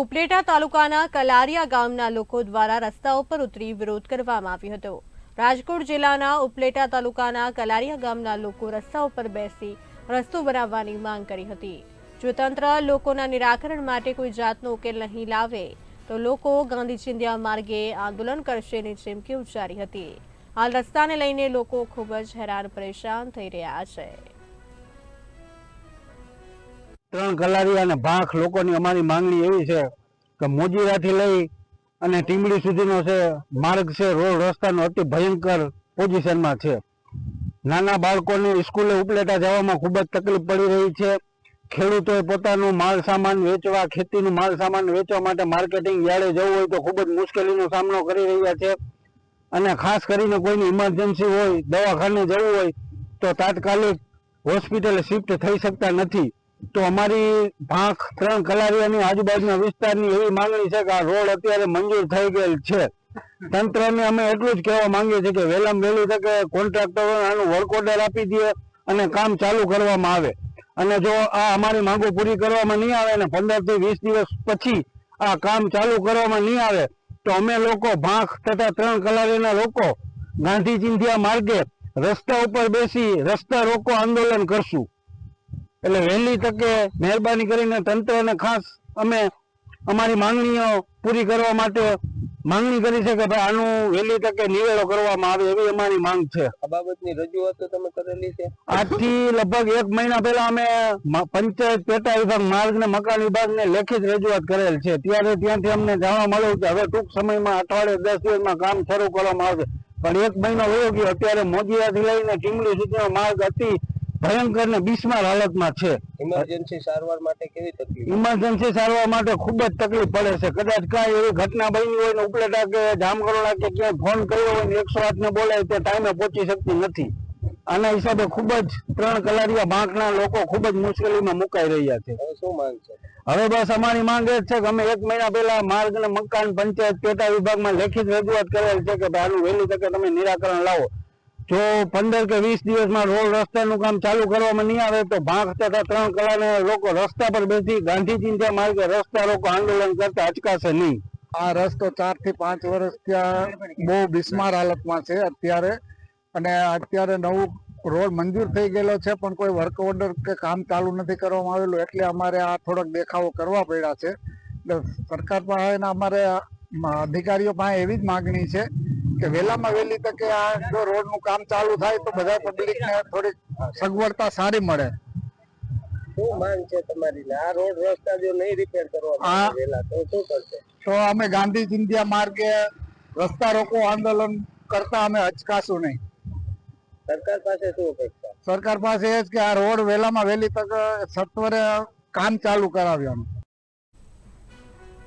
ઉપલેટા તાલુકાના કલારિયા ગામના લોકો દ્વારા રસ્તા ઉપર ઉતરી વિરોધ કરવામાં આવ્યો હતો. રાજકોટ જિલ્લાના ઉપલેટા તાલુકાના કલારિયા ગામના લોકો રસ્તા ઉપર બેસી રસ્તો બનાવવાની માંગ કરી હતી. જો તંત્ર લોકોના નિરાકરણ માટે કોઈ જાતનો ઉકેલ નહીં લાવે, તો લોકો ગાંધી ચિંધ્યા માર્ગે આંદોલન કરશે એની ચીમકી ઉચ્ચારી હતી. હાલ રસ્તાને લઈને લોકો ખૂબ જ હેરાન પરેશાન થઈ રહ્યા છે. ત્રણ કલારી અને ભાંખ લોકોની અમારી માંગણી એવી છે કે મોજીરાથી લઈ અને ટીમડી સુધીનો છે, માર્ગ છે, રોડ રસ્તાનો અતિ ભયંકર પોઝિશનમાં છે. નાના બાળકોને સ્કૂલે ઉપલેટા જવામાં ખૂબ જ તકલીફ પડી રહી છે. ખેડૂતોએ પોતાનું માલ સામાન વેચવા, ખેતીનું માલ સામાન વેચવા માટે માર્કેટિંગ યાર્ડે જવું હોય તો ખૂબ જ મુશ્કેલીનો સામનો કરી રહ્યા છે. અને ખાસ કરીને કોઈની ઇમરજન્સી હોય, દવાખાને જવું હોય તો તાત્કાલિક હોસ્પિટલે શિફ્ટ થઈ શકતા નથી. તો અમારી ભાંખ ત્રણ કલારિયાની આજુબાજુના વિસ્તારની એવી માંગણી છે કે આ રોડ અત્યારે મંજૂર થઈ ગયેલ છે. તંત્રને અમે એટલું જ કહેવા માંગીએ છીએ કે વહેલામાં વહેલી તકે કોન્ટ્રાક્ટરો આનું વર્ક ઓર્ડર આપી દે અને કામ ચાલુ કરવામાં આવે. અને જો આ અમારી માંગો પૂરી કરવામાં નહીં આવે અને પંદરથી વીસ દિવસ પછી આ કામ ચાલુ કરવામાં નહીં આવે, તો અમે લોકો ભાંખ તથા ત્રણ કલારીના લોકો ગાંધી ચિંધ્યા માર્ગે રસ્તા ઉપર બેસી રસ્તા રોકો આંદોલન કરશું. એટલે વહેલી તકે મહેરબાની કરીને તંત્રને ખાસ અમે અમારી માંગણીઓ પૂરી કરવા માટે માંગણી કરી છે કે ભાઈ આનું વહેલી તકે નિવેડો કરવામાં આવે એવી અમારી માંગ છે. આ બાબતની રજૂઆતો તમે કરેલી છે. આજથી લગભગ એક મહિના પહેલા અમે પંચાયત પેટા વિભાગ માર્ગ ને મકાન વિભાગને લેખિત રજૂઆત કરેલ છે. ત્યારે ત્યાંથી અમને જાણવા મળ્યું કે હવે ટૂંક સમયમાં અઠવાડિયે દસ દિવસમાં કામ શરૂ કરવામાં આવશે. પણ એક મહિનો વયો ગયો અત્યારે મોજીરાથી લઈને ચીમડી સુધીનો માર્ગ અતિ ભયંકર ને બિસ્માર હાલતમાં છે. ઇમરજન્સી સારવાર માટે કેવી તકલીફ? ઇમરજન્સી સારવાર માટે ખૂબ જ તકલીફ પડે છે. કદાચ કાંઈ એવી ઘટના બની હોય ને ઉપલેટા કે જામકરોડા કે ક્યાંય ફોન કર્યો હોય ને એકસો આઠ ને બોલાય તે ટાઈમે પહોંચી શકતી નથી. આના હિસાબે ખૂબ જ ત્રણ કલારિયા બાંકના લોકો ખૂબ જ મુશ્કેલીમાં મુકાઈ રહ્યા છે. શું માંગ છે? હવે બસ અમારી માંગ એ છે કે અમે એક મહિના પહેલા માર્ગ અને મકાન પંચાયત પેટા વિભાગમાં લેખિત રજૂઆત કરેલ છે કે ભાઈ આનું વહેલી તકે તમે નિરાકરણ લાવો. જો પંદર કે વીસ દિવસમાં રોડ રસ્તાનું કામ ચાલુ કરવામાં નહીં આવે તો ભાંખ તથા ત્રણ કલાને લોકો રસ્તા પર બેસી ગાંધી ચિંતા માર્ગે રસ્તા રોકો આંદોલન કરતા અચકાશે નહીં. આ રસ્તો ચારથી પાંચ વર્ષ ત્યાં બહુ બિસ્માર હાલતમાં છે અત્યારે. અને અત્યારે નવું રોડ મંજૂર થઈ ગયેલો છે, પણ કોઈ વર્ક ઓર્ડર કે કામ ચાલુ નથી કરવામાં આવેલું. એટલે અમારે આ થોડોક દેખાવો કરવા પડ્યા છે. સરકાર પાસે અમારે અધિકારીઓ પાસે એવી જ માગણી છે કે વહેલામાં વહેલી તકે આ જો રોડનું કામ ચાલુ થાય તો બધા પબ્લિકને થોડીક સગવડતા સારી મળે. તો અમે ગાંધી ચિંધ્યા માર્ગે રસ્તા રોકો આંદોલન કરતા અમે અચકાશું નહીં. સરકાર પાસે શું અપેક્ષા? સરકાર પાસે એ જ કે આ રોડ વહેલામાં વહેલી તક સત્વરે કામ ચાલુ કરાવ્યાનું